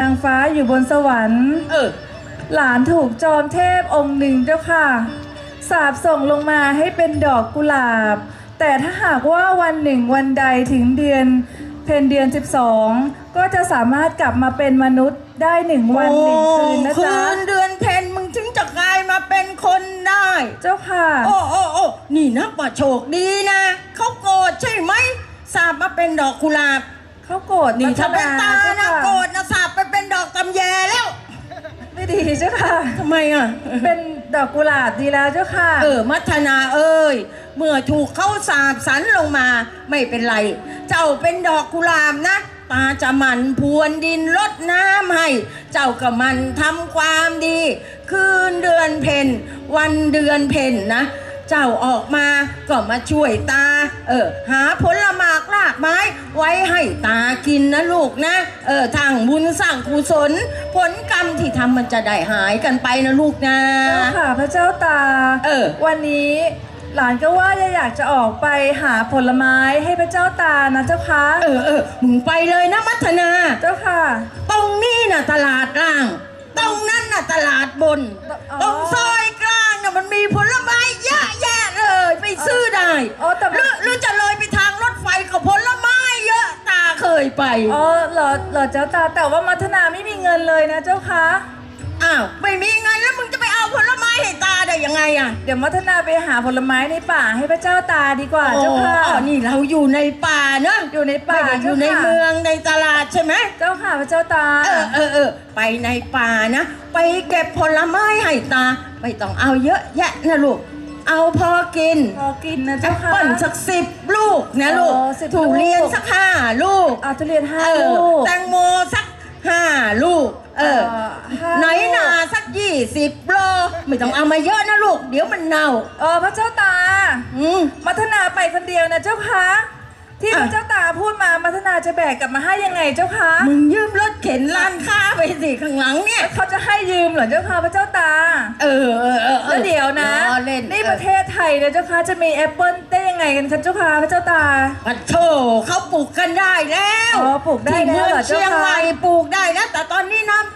นางฟ้าอยู่บนสวรรค์ เออ หลานถูกจอมเทพองค์หนึ่งเจ้าค่ะ สาบส่งลงมาให้เป็นดอกกุหลาบ แต่ถ้าหากว่าวันหนึ่งวันใดถึงเดือนเพนเดือน 12 ก็จะสามารถกลับมาเป็นมนุษย์ได้หนึ่งวันหนึ่งคืนนะคืจ๊ะนเดือนเพ็ญมึงถึงจะกลายมาเป็นคนได้ เจ้าค่ะ โอ้โอ้โอ้นี่นับว่าโชคดีนะ เขาโกรธใช่ไหมสาบมาเป็นดอกกุหลาบ เขาโกรธนี่ถ้าเป็นตาเจ้นะค่ะโกรธำแยแล้ว ไม่ดีเจ้าค่ะ ทำไมอะ เป็นดอกกุหลาบดีแล้วเจ้าค่ะ เออ มัทนาเอ้ย เมื่อถูกเขาสาบสันลงมา ไม่เป็นไร เจ้าเป็นดอกกุหลาบนะตาจะหมันพรวนดินลดน้ำให้ เจ้าก็มันทำความดี คืนเดือนเพ็ญวันเดือนเพ็ญนะ เจ้าออกมาก็มาช่วยตา เออ หาผลหมากรากไม้ ไว้ให้ตากินนะลูกนะ เออทางบุญสร้างกุศล ผลกรรมที่ทำมันจะได้หายกันไปนะลูกนะ เจ้าค่ะพระเจ้าตา เออ วันนี้หลานก็ว่าอยากจะออกไปหาผลไม้ให้พระเจ้าตานะเจ้าค่ะเออเออมึงไปเลยนะมัทนา เจ้าค่ะ ตรงนี้น่ะตลาดกลาง ตรงนั้นน่ะตลาดบนอ๋อตรงซอยกลาง น่ะมันมีผลไม้เยอะแยะเลยไปซื้อได้อ๋อแต่หรือหรือจะเลยไปทางรถไฟกับผลไม้เยอะตาเคยไปอ๋อเหรอเหรอเจ้าตาแต่ว่ามัทนาไม่มีเงินเลยนะเจ้าค่ะอ้าวไม่มีเงินแล้วมึงจะไปเอาผลไม้ให้ตาได้ยังไงอะเดี๋ยวมัทนาไปหาผลไม้ในป่าให้พระเจ้าตาดีกว่าเจ้าค่ะ อ๋อนี่เราอยู่ในป่าเนอะอยู่ในป่าไม่ได้อยู่ในจ้าค่ะ เมืองในตลาดใช่ไหม เจ้าค่ะพระเจ้าตา เออเออเออไปในป่านะ ไปเก็บผลไม้ให้ตา ไม่ต้องเอาเยอะแยะนะลูก เอาพอกินพอกินนะแอเจ้าปค่ะ เปิ้ลสักสิบลูกนะลูกอ๋อ10ถูเรียนลูก สักห้าลูกเอาทุเรียนห้าเออลูกแตงโมสักห้าลูก เออเอ่อห้าไหนนาสักยี่สิบโลไม่ต้องเอามาเยอะนะลูก เดี๋ยวมันเน่า เออพระเจ้าตา อืม มัทนาไปคนเดียวนะเจ้าค่ะที่อะ พระเจ้าตาพูดมามัทนา จะแบกกลับมาให้ยังไงเจ้าค่ะมึงยืมรถเข็นร้านค้าไปสิข้างหลังเนี่ยเขาจะให้ยืมเหรอเจ้าค่ะพระเจ้าตา เออเออเออออแล้วเดี๋ยวนะล้อเล่นนี่ประเทศไทยนะเจ้าค่ะจะมีแอปเปิลได้ยังไงกันคะเจ้าค่ะพระเจ้าตา ปัดโถเขาปลูกกันได้แล้วอ๋อปลูกได้ที่แล้วเมืองเหรอเจ้าเชียงคะใหม่ปลูกได้แล้วแต่ตอนนี้น้ำท่วมไป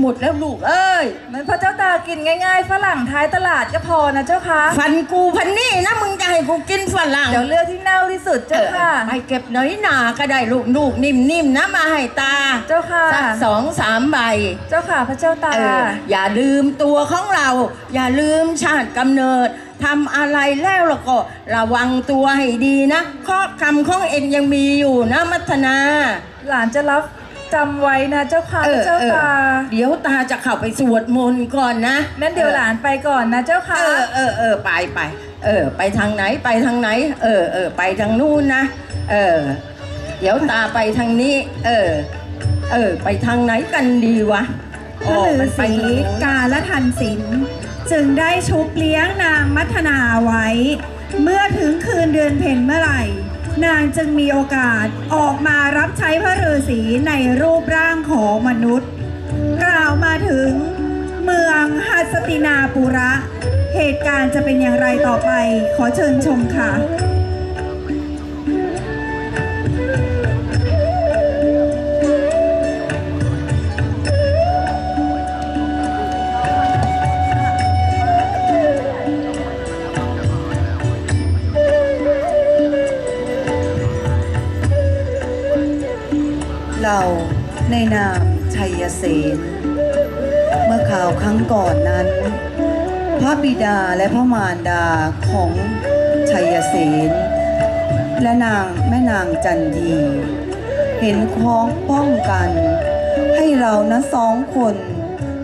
หมดแล้วลูกเอ้ย มันพระเจ้าตากินง่ายๆ ฝรั่งท้ายตลาดก็พอนะเจ้าค่ะ ฟันกูพันนี่นะมึงจะให้กูกินฝรั่งเดี๋ยวเลือกที่เน่าที่สุดเจ้าค่ะ ไปเก็บหน่อยหนาก็ได้ลูกลูกนิ่มๆนะมาให้ตาเจ้าค่ะสักสองสามใบ เจ้าค่ะพระเจ้าตาเอออย่าลืมตัวของเรา อย่าลืมชาติกำเนิดทำอะไรแล้วแล้วก็ระวังตัวให้ดีนะข้อคำของเอ็นยังมีอยู่นะมัทนา หลานจะรับ จำไว้นะเจ้าค่ะเอพอระเจ้าเออตาเดี๋ยวตาจะเข้าไปสวดมนต์ก่อนนะนั้นเดี๋ยวหลานไปก่อนนะเจ้าค่ะ เออเออเออไปไปเออ ไปทางไหนไปทางไหน เออเออไปทางนู้นนะ เออ เดี๋ยวตาไปทางนี้ เออ เออ ไปทางไหนกันดีวะพระฤามันไปษีทางนู้นกาละทันศิลป์จึงได้ชุบเลี้ยงนางมัทนาไว้ เมื่อถึงคืนเดือนเพ็ญเมื่อไหร่ นางจึงมีโอกาสออกมารั สีในรูปร่างของมนุษย์ กล่าวมาถึงเมืองฮัสตินาปุระ เหตุการณ์จะเป็นอย่างไรต่อไป ขอเชิญชมค่ะ นามชัยเสนเมื่อข่าวครั้งก่อนนั้น พระบิดาและพระมารดาของชัยเสนและนางแม่นางจันทีเห็นพ้องป้องกัน ให้เรานะสองคน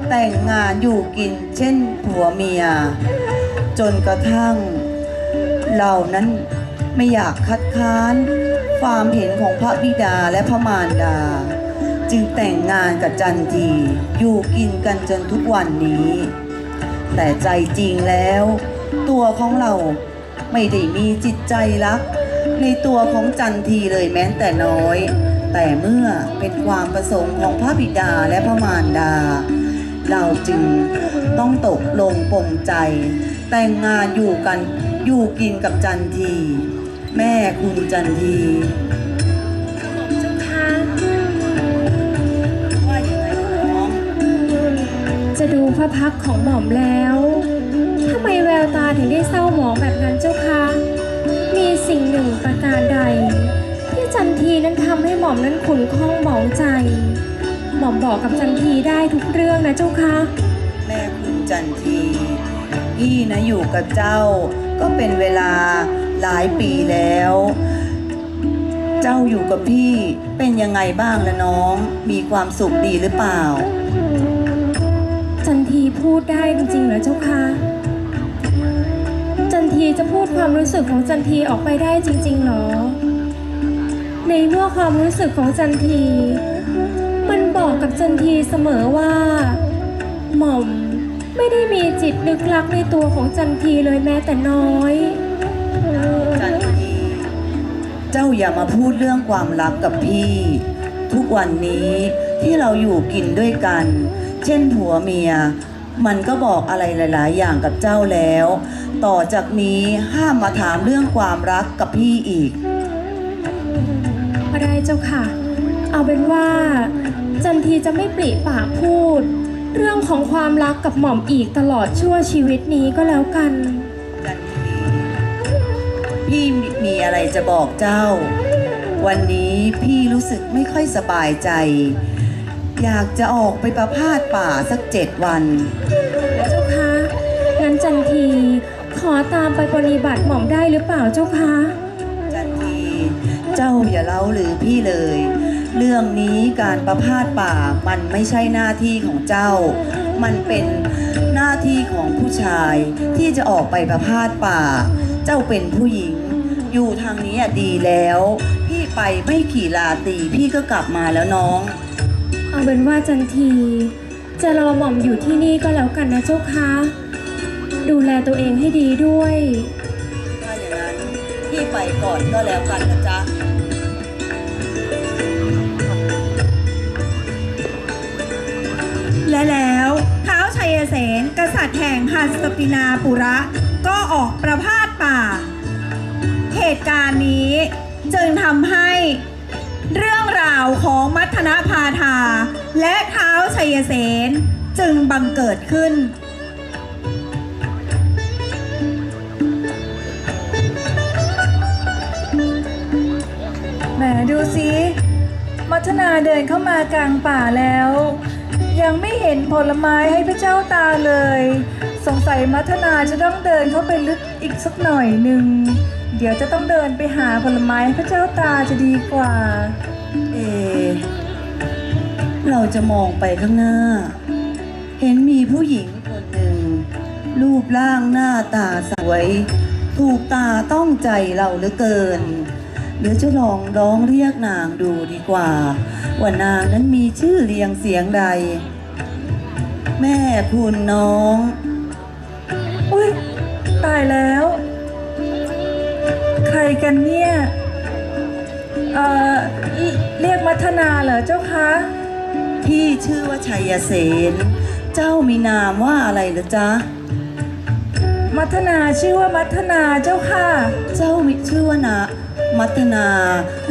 แต่งงานอยู่กินเช่นผัวเมีย จนกระทั่ง เรานั้นไม่อยากคัดค้านความเห็นของพระบิดาและพระมารดา จึงแต่งงานกับจันทีอยู่กินกันจนทุกวันนี้ แต่ใจจริงแล้ว ตัวของเราไม่ได้มีจิตใจรัก ในตัวของจันทีเลยแม้แต่น้อย แต่เมื่อเป็นความประสงค์ของพระบิดาและพระมารดา เราจึงต้องตกลงปลงใจ แต่งงานอยู่กันอยู่กินกับจันที แม่คุณจันที ดูพระพักของหม่อมแล้วทำไมแววตาถึงได้เศร้าหมองแบบนั้นเจ้าคะ มีสิ่งหนึ่งประการใด ที่จันทีนั้นทำให้หม่อมนั้นขุนข้องหมองใจ หม่อมบอกกับจันทีได้ทุกเรื่องนะเจ้าคะ แม่คุณจันทีพี่นะอยู่กับเจ้า ก็เป็นเวลาหลายปีแล้ว เจ้าอยู่กับพี่เป็นยังไงบ้างละน้อง มีความสุขดีหรือเปล่า ทีพูดได้จริงๆเหรอเจ้าคะจันทีจะพูดความรู้สึกของจันทีออกไปได้จริงๆเหรอ ในเมื่อความรู้สึกของจันที มันบอกกับจันทีเสมอว่า หม่อมไม่ได้มีจิตลึกลักในตัวของจันทีเลยแม้แต่น้อย จันที เจ้าอย่ามาพูดเรื่องความลับกับพี่ ทุกวันนี้ที่เราอยู่กินด้วยกัน เช่นผัวเมีย มันก็บอกอะไรหลาย ๆ อย่างกับเจ้าแล้ว ต่อจากนี้ห้ามมาถามเรื่องความรักกับพี่อีกก็ได้เจ้าค่ะ เอาเป็นว่า จันทีจะไม่ปริปากพูด เรื่องของความรักกับหม่อมอีกตลอดชั่วชีวิตนี้ก็แล้วกัน จันทีพี่มีอะไรจะบอกเจ้า วันนี้พี่รู้สึกไม่ค่อยสบายใจ อยากจะออกไปประพาสป่าสักเจ็ดวัน เจ้าคะงั้นจันทีขอตามไปปฏิบัติหม่อมได้หรือเปล่าเจ้าคะจันทีเจ้าอย่าเล่าหรือพี่เลย เรื่องนี้การประพาสป่ามันไม่ใช่หน้าที่ของเจ้า มันเป็นหน้าที่ของผู้ชายที่จะออกไปประพาสป่า เจ้าเป็นผู้หญิง อยู่ทางนี้อะดีแล้ว พี่ไปไม่ขี่ลาตรีพี่ก็กลับมาแล้วน้อง เอาเป็นว่าจันทีจะรอหม่อมอยู่ที่นี่ก็แล้วกันนะเจ้าคะ ดูแลตัวเองให้ดีด้วย ถ้าอย่างนั้นพี่ไปก่อนก็แล้วกันนะจ๊ะ และแล้วเท้าวชัยเสนกษัตริย์แห่งหัสปินาปุระ ก็ออกประพาสป่า เหตุการณ์นี้จึงทำให้เรื่อง ราวของมัทนาพาธาและเท้าวชัยเสนจึงบังเกิดขึ้น แหมดูสิมัทนาเดินเข้ามากลางป่าแล้ว ยังไม่เห็นผลไม้ให้พระเจ้าตาเลย สงสัยมัทนาจะต้องเดินเข้าไปลึกอีกสักหน่อยหนึ่งเดี๋ยวจะต้องเดินไปหาผลไม้ให้พระเจ้าตาจะดีกว่า เอ เราจะมองไปข้างหน้า เห็นมีผู้หญิงคนหนึ่ง รูปร่างหน้าตาสวย ถูกตาต้องใจเราเหลือเกิน เดี๋ยวจะลองร้องเรียกนางดูดีกว่า ว่านางนั้นมีชื่อเรียงเสียงใด แม่คุณน้องอุ้ยตายแล้ว ใครกันเนี่ย เอ่ออิเรียกมัทนาเหรอเจ้าคะ พี่ชื่อว่าชัยเสน เจ้ามีนามว่าอะไรเหรอจ๊ะ มัทนาชื่อว่ามัทนาเจ้าค่ะ เจ้ามีชื่อว่านะมัทนา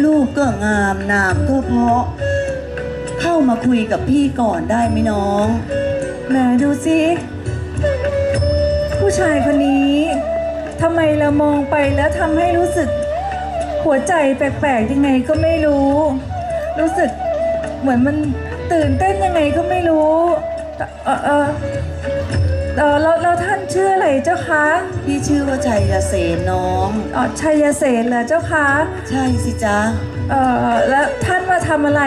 ลูกก็งามนามก็เพราะ เข้ามาคุยกับพี่ก่อนได้ไหมน้อง แหมดูสิผู้ชายคนนี้ทำไมเรามองไปแล้วทำให้รู้สึก หัวใจแปลกๆยังไงก็ไม่รู้ รู้สึกเหมือนมันตื่นเต้นยังไงก็ไม่รู้ เออเออเออแล้วแล้วท่านชื่ออะไรเจ้าคะพี่ชื่อว่าชัยเสนน้องอ๋อชัยเสนเหรอเจ้าคะใช่สิจ๊ะเออแล้วท่านมาทำอะไร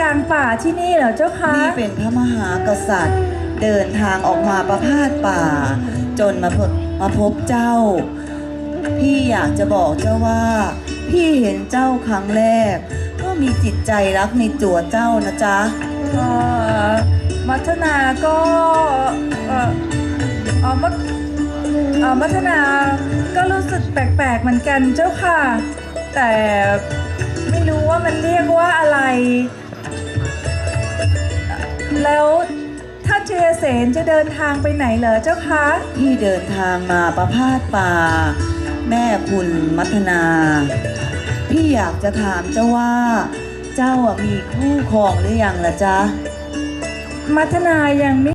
กลางป่าที่นี่เหรอเจ้าคะนี่เป็นพระมหากษัตริย์ เดินทางออกมาประพาสป่า จนมาพบมาพบเจ้า พี่อยากจะบอกเจ้าว่า พี่เห็นเจ้าครั้งแรก ก็มีจิตใจรักในตัวเจ้านะจ๊ะเอ่อมัทนาก็เอ่อเอ่อมัทเอ่อมัทนาก็รู้สึกแปลกๆเหมือนกันเจ้าค่ะ แต่ไม่รู้ว่ามันเรียกว่าอะไร แล้วท่านเจเสนจะเดินทางไปไหนเหรอเจ้าคะที่เดินทางมาประพาสป่า แม่คุณมัทนา พี่อยากจะถามเจ้าว่า เจ้าอะมีคู่ครองหรือยังล่ะจ๊ะ มัทนายังไม่